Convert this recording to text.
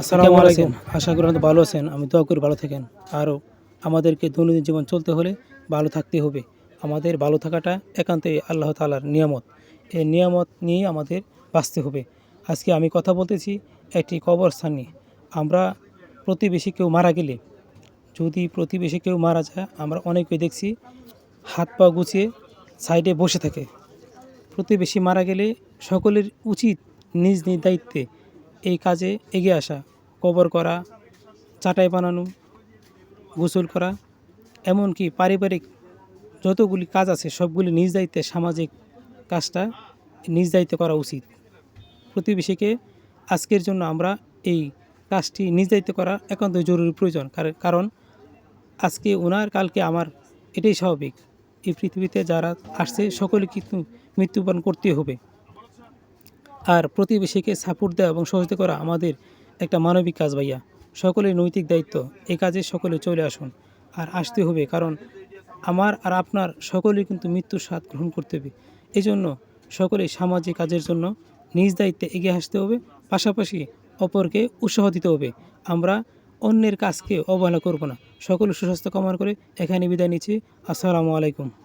আসসালামু আলাইকুম। আশা করি ভালো আছেন। আমি দোয়া করি ভালো থাকেন। আরও আমাদেরকে দৈনন্দিন জীবন চলতে হলে ভালো থাকতে হবে। আমাদের ভালো থাকাটা একান্তই আল্লাহ তালার নিয়ামত। এই নিয়ামত নিয়ে আমাদের বাঁচতে হবে। আজকে আমি কথা বলতেছি একটি কবরস্থান নিয়ে। আমরা প্রতিবেশী কেউ মারা গেলে যদি প্রতিবেশী কেউ মারা যায় আমরা অনেকেই দেখছি হাত পা গুছিয়ে সাইডে বসে থাকে। প্রতিবেশী মারা গেলে সকলের উচিত নিজ নিজ দায়িত্বে এই কাজে এগিয়ে আসা, কবর করা, চাটাই বানানো, গোসল করা, এমনকি পারিবারিক যতগুলি কাজ আছে, সবগুলি নিজ দায়িত্বে সামাজিক কাজটা নিজ দায়িত্বে করা উচিত। প্রতিবেশীকে আজকের জন্য আমরা এই কাজটি নিজ দায়িত্বে করা একান্ত জরুরি প্রয়োজন, কার- কারণ আজকে ওনার কালকে আমার, এটাই স্বাভাবিক। এই পৃথিবীতে যারা আসছে, সকলে কিন্তু মৃত্যুবরণ করতে হবে। আর প্রতিবেশীকে সাপোর্ট দেওয়া এবং সহযোগিতা করা আমাদের একটা মানবিক কাজ ভাইয়া। সকলের নৈতিক দায়িত্ব, এই কাজে সকলে চলে আসুন আর আসতে হবে, কারণ আমার আর আপনার সকলেই কিন্তু মৃত্যুর স্বাদ গ্রহণ করতে হবে। এই জন্য সকলেই সামাজিক কাজের জন্য নিজ দায়িত্বে এগিয়ে আসতে হবে, পাশাপাশি অপরকে উৎসাহ দিতে হবে। আমরা অন্যের কাজকে অবহেলা করব না। সকলে সুস্বাস্থ্য কামনা করে এখানে বিদায় নিচ্ছি। আসসালামু আলাইকুম।